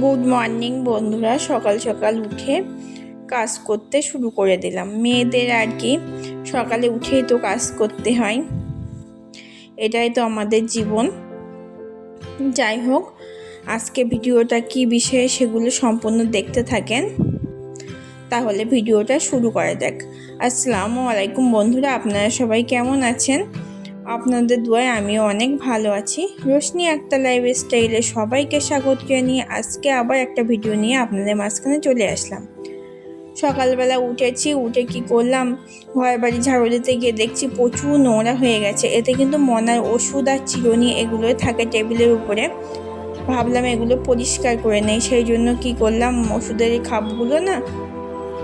Good morning বন্ধুরা। সকাল সকাল উঠে কাজ করতে শুরু করে দিলাম। মেয়েদের আর কি, সকালে উঠেই তো কাজ করতে হয়। এটাই তো আমাদের জীবন। যাই হোক, আজকে ভিডিওটা কি বিষয়ে সেগুলো সম্পূর্ণ দেখতে থাকেন, তাহলে ভিডিওটা শুরু করা যাক আসসালামু আলাইকুম বন্ধুরা, আপনারা সবাই কেমন আছেন? আপনাদের দোয়ায় আমিও অনেক ভালো আছি। রোশনি একটা লাইফ স্টাইলে সবাইকে স্বাগত জানিয়ে আজকে আবার একটা ভিডিও নিয়ে আপনাদের মাঝখানে চলে আসলাম। সকালবেলা উঠেছি, উঠে কি করলাম? ঘর বাড়ি ঝাড়ু দিতে গিয়ে দেখছি প্রচুর নোংরা হয়ে গেছে। এতে কিন্তু মনার ওষুধ আর চিরুনি এগুলোই থাকে টেবিলের উপরে। ভাবলাম এগুলো পরিষ্কার করে নেই, সেই জন্য কি করলাম? ওষুধের খাপগুলো না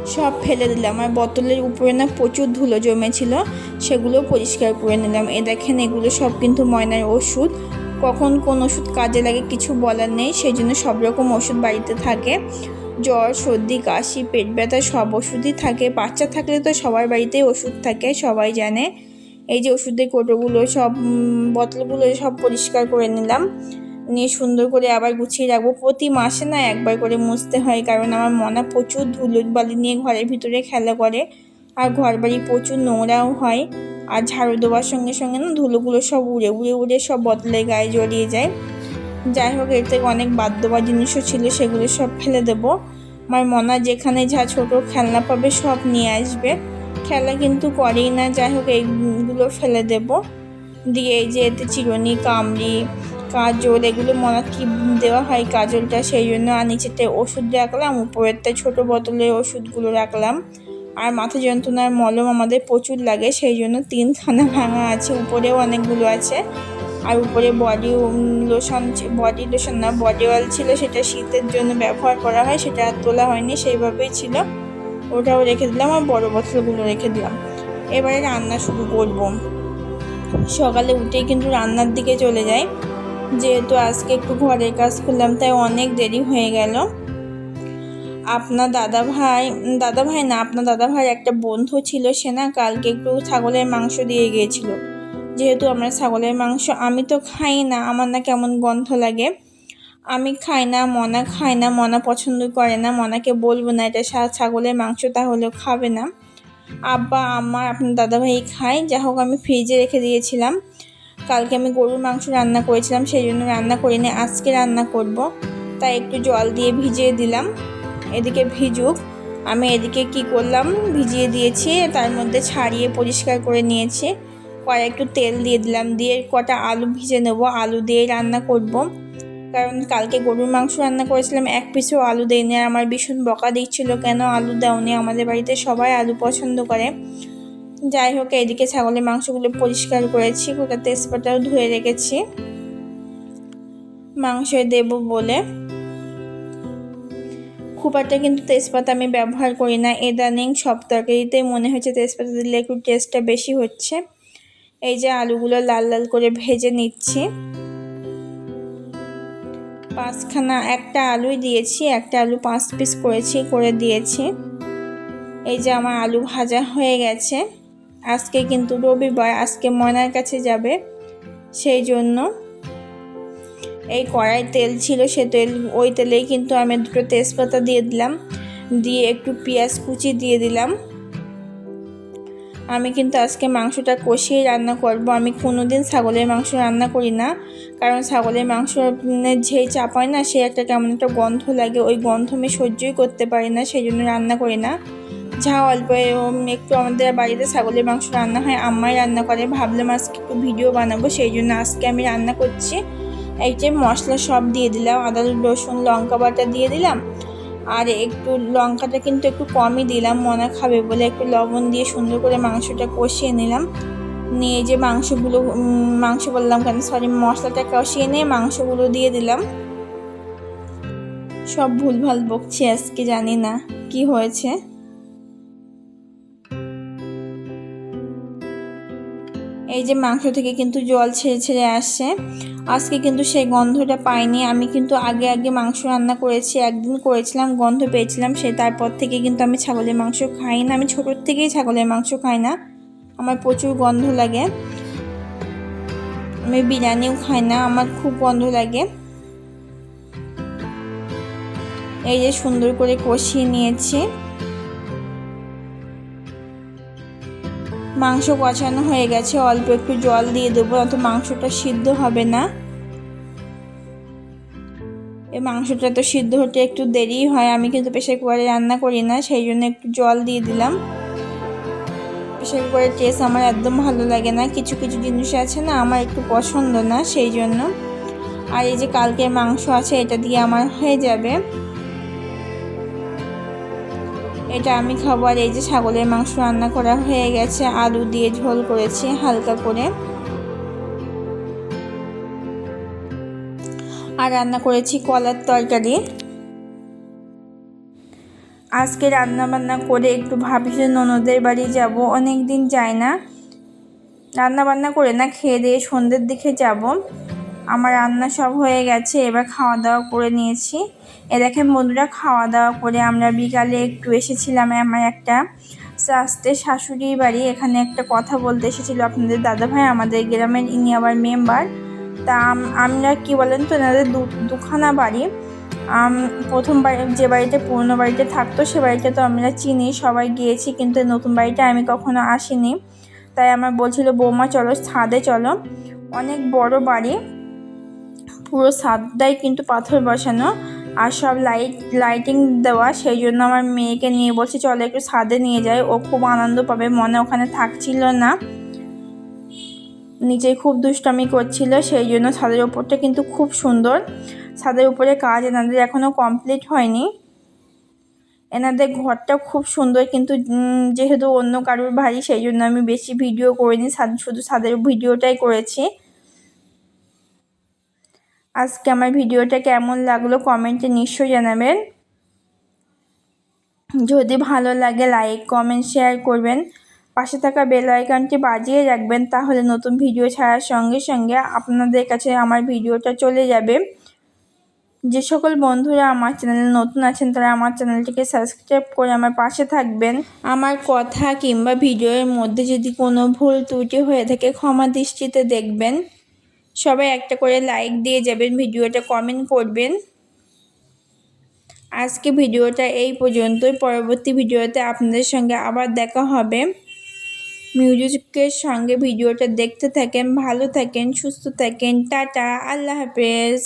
সব ফেলে দিলাম আর বোতলের উপরে না প্রচুর ধুলো জমেছিল, সেগুলো পরিষ্কার করে নিলাম। এ দেখেন, এগুলো সব কিন্তু ময়নার ওষুধ। কখন কোন ওষুধ কাজে লাগে কিছু বলার নেই, সেই জন্য সব রকম ওষুধ বাড়িতে থাকে। জ্বর, সর্দি, কাশি, পেট ব্যথা সব ওষুধই থাকে। বাচ্চা থাকলে তো সবার বাড়িতেই ওষুধ থাকে, সবাই জানে। এই যে ওষুধের কোটোগুলো সব বোতলগুলো সব পরিষ্কার করে নিলাম। নিয়ে সুন্দর করে আবার গুছিয়ে রাখব। প্রতি মাসে না একবার করে মুছতে হয়, কারণ আমার মনা প্রচুর ধুলো বালি নিয়ে ঘরের ভিতরে খেলা করে আর ঘর বাড়ি প্রচুর নোংরাও হয় আর ঝাড়ু দেওয়ার সঙ্গে সঙ্গে না ধুলোগুলো সব উড়ে উড়ে উড়ে সব বদলে গায়ে জড়িয়ে যায়। যাই হোক, এর থেকে অনেক বাদ দেওয়ার জিনিসও ছিল, সেগুলো সব ফেলে দেবো। আমার মনা যেখানে যা ছোটো খেলনা পাবে সব নিয়ে আসবে। খেলা কিন্তু করেই না, যাই হোক, এইগুলো ফেলে দেব। দিয়ে এই যে এতে চিরুনি, কামড়ি কাজল, এগুলো মনে কি দেওয়া হয় কাজলটা? সেই জন্য আর নিচেতে ওষুধ রাখলাম উপরেরটা ছোট বোতলের ওষুধগুলো রাখলাম। আর মাথা যন্ত্রণার মলম আমাদের প্রচুর লাগে, সেই জন্য তিনখানা ভাঙা আছে, উপরেও অনেকগুলো আছে। আর উপরে বডি লোশন বডি লোশন না বডি অয়েল ছিল, সেটা শীতের জন্য ব্যবহার করা হয়, সেটা আর তোলা হয়নি, সেইভাবেই ছিল। ওটাও রেখে দিলাম, আর বড় বোতলগুলো রেখে দিলাম। এবারে রান্না শুরু করব। সকালে উঠেই কিন্তু রান্নার দিকে চলে যাই। যেহেতু আজকে একটু ঘরের কাজ করলাম, তাই অনেক দেরি হয়ে গেল। আপনার দাদা ভাই দাদা ভাই না, আপনার দাদা ভাই একটা বন্ধু ছিল, সে না কালকে একটু ছাগলের মাংস দিয়ে গিয়েছিল। যেহেতু আমরা ছাগলের মাংস, আমি তো খাই না, আমার না কেমন গন্ধ লাগে। আমি খাই না, মনা খাই না, মনা পছন্দ করে না, মনাকে বলব না, এটা ছাগলের মাংস তাহলেও খাবে না। আব্বা আমার আপনার দাদাভাই খায় যা হোক আমি ফ্রিজে রেখে দিয়েছিলাম। কালকে আমি গরুর মাংস রান্না করেছিলাম, সেই জন্য রান্না করিনি, আজকে রান্না করব। তাই একটু জল দিয়ে ভিজিয়ে দিলাম, এদিকে ভিজুক। আমি এদিকে কি করলাম, ভিজিয়ে দিয়েছি, তার মধ্যে ছাড়িয়ে পরিষ্কার করে নিয়েছি। কড়াই একটু তেল দিয়ে দিলাম, দিয়ে কটা আলু ভিজে নেব, আলু দিয়ে রান্না করব। কারণ কালকে গরুর মাংস রান্না করেছিলাম, এক পিসও আলু দেয়নি আর আমার ভীষণ বকা দিচ্ছিল, কেন আলু দাওনি? আমাদের বাড়িতে সবাই আলু পছন্দ করে। যাই হোক, এইদিকে ছাগলের মাংসগুলো পরিষ্কার করেছি ওটা তেজপাতাও ধুয়ে রেখেছি। মাংস দেব বলে। খুব একটা কিন্তু তেজপাতা আমি ব্যবহার করি না, ইদানিং সব তরকারিতে মনে হচ্ছে তেজপাতা দিলে একটু টেস্টটা বেশি হচ্ছে। এই যে আলুগুলো লাল লাল করে ভেজে নিচ্ছি। পাঁচখানা একটা আলুই দিয়েছি, একটা আলু পাঁচ পিস করেছি, করে দিয়েছি। এই যে আমার আলু ভাজা হয়ে গেছে। আজকে কিন্তু রবিবার, আজকে ময়নার কাছে যাবে। সেই জন্য এই কড়াই তেল ছিল, সে তেল, ওই তেলেই কিন্তু আমি দুটো তেজপাতা দিয়ে দিলাম। দিয়ে একটু পেঁয়াজ কুচি দিয়ে দিলাম। আমি কিন্তু আজকে মাংসটা কষিয়ে রান্না করব। আমি কোনো দিন ছাগলের মাংস রান্না করি না, কারণ ছাগলের মাংস যেই চাপায় না, সে একটা কেমন একটা গন্ধ লাগে। ওই গন্ধ আমি সহ্যই করতে পারি না, সেই জন্য রান্না করি না। যা অল্প একটু আমাদের বাড়িতে ছাগলের মাংস রান্না হয়, আম্মাই রান্না করে। ভাবলাম আজকে একটু ভিডিও বানাবো, সেই জন্য আজকে আমি রান্না করছি। এই যে মশলা সব দিয়ে দিলাম, আদা, রসুন, লঙ্কা বাটা দিয়ে দিলাম। আর একটু লঙ্কাটা কিন্তু একটু কমই দিলাম, মনা খাবে বলে একটু লবণ দিয়ে সুন্দর করে মাংসটা কষিয়ে নিলাম। নিয়ে যে মাংসগুলো মাংস বললাম কেন সরি মশলাটা কষিয়ে নিয়ে মাংসগুলো দিয়ে দিলাম। সব ভুলভাল বকছি আজকে, জানি না কি হয়েছে। এই যে মাংস থেকে কিন্তু জল ছেড়ে ছেড়ে আসছে। আজকে কিন্তু সেই গন্ধটা পাইনি। আমি কিন্তু আগে আগে মাংস রান্না করেছি, একদিন করেছিলাম, গন্ধ পেয়েছিলাম সে তারপর থেকে কিন্তু আমি ছাগলের মাংস খাই না। আমি ছোটোর থেকেই ছাগলের মাংস খাই না। আমার প্রচুর গন্ধ লাগে। আমি বিরিয়ানিও খাই না, আমার খুব গন্ধ লাগে। এই যে সুন্দর করে কষিয়ে নিয়েছি। মাংস কষানো হয়ে গেছে, অল্প একটু জল দিয়ে দেবো অত মাংসটা সিদ্ধ হবে না। এই মাংসটা তো সিদ্ধ হতে একটু দেরি হয়, আমি কিন্তু প্রেশার কুকারে রান্না করি না, সেই জন্য একটু জল দিয়ে দিলাম। প্রেশার কুকারের টেস্ট আমার একদম ভালো লাগে না, কিছু কিছু জিনিস আছে না আমার একটু পছন্দ না, সেই জন্য। আর এই যে কালকের মাংস আছে, এটা দিয়ে আমার হয়ে যাবে। এটা আমি খাব আর এই যে ছাগলের মাংস রান্না করা হয়ে গেছে, আলু দিয়ে ঝোল করেছি হালকা করে। আর রান্না করেছি কলার তরকারি। আজকে রান্না বান্না করে একটু ভাবছি ননদের বাড়ি যাব অনেক দিন যায় না। রান্না বান্না করে না, খেয়ে দিয়ে সন্ধ্যের দিকে যাব। আমার রান্না সব হয়ে গেছে, এবার খাওয়া দাওয়া করে নিয়েছি। এ দেখেন বন্ধুরা খাওয়া দাওয়া করে আমরা বিকালে একটু এসেছিলাম আমার একটা স্বাস্থ্যের শাশুড়ি বাড়ি। এখানে একটা কথা বলতে এসেছিল আপনাদের দাদাভাই, আমাদের গ্রামের ইনি আবার মেম্বার। তা আমরা কি বলেন তো, এনাদের দুখানা বাড়ি। প্রথম যে বাড়িতে পুরনো বাড়িতে থাকতো, সে বাড়িটা তো আমরা চিনি, সবাই গিয়েছি, কিন্তু নতুন বাড়িটা আমি কখনো আসিনি। তাই আমার বলছিল, বৌমা, চলো ছাদে চলো। অনেক বড় বাড়ি পুরো ছাদটাই কিন্তু পাথর বসানো আর সব লাইট লাইটিং দেওয়া, সেই জন্য আমার মেয়েকে নিয়ে বলছি, চলো একটু ছাদে নিয়ে যাই। ও খুব আনন্দ পাবে, মনে ওখানে থাকছিল না। নিচে খুব দুষ্টামি করছিল, সেই জন্য ছাদের উপরটা কিন্তু খুব সুন্দর। ছাদের উপরে কাজ, এনাদের এখনও কমপ্লিট হয়নি। এনাদের ঘরটা খুব সুন্দর, কিন্তু যেহেতু অন্য কারুর বাড়ি, সেই জন্য আমি বেশি ভিডিও করিনি। শুধু ছাদের ভিডিওটাই করেছি। আজকে আমার ভিডিওটা কেমন লাগল কমেন্টে নিশ্চয় জানাবেন। যদি ভালো লাগে লাইক, কমেন্ট, শেয়ার করবেন। পাশে থাকা বেল আইকনটি বাজিয়ে রাখবেন তাহলে নতুন ভিডিও ছাড়ার সঙ্গে সঙ্গে আপনাদের কাছে আমার ভিডিওটা চলে যাবে। যে সকল বন্ধুরা আমার চ্যানেলে নতুন আছেন তারা আমার চ্যানেলটিকে সাবস্ক্রাইব করে আমার পাশে থাকবেন। আমার কথা কিংবা ভিডিওর মধ্যে যদি কোনো ভুল ত্রুটি হয়ে থাকে ক্ষমা দৃষ্টিতে দেখবেন। সবাই একটা করে লাইক দিয়ে যাবেন, ভিডিওটা কমেন্ট করবেন। আজকে ভিডিওটা এই পর্যন্তই। পরবর্তী ভিডিওতে আপনাদের সঙ্গে আবার দেখা হবে। মিউজিকের সঙ্গে ভিডিওটা দেখতে থাকেন, ভালো থাকেন, সুস্থ থাকেন। টাটা, আল্লাহ হাফেজ।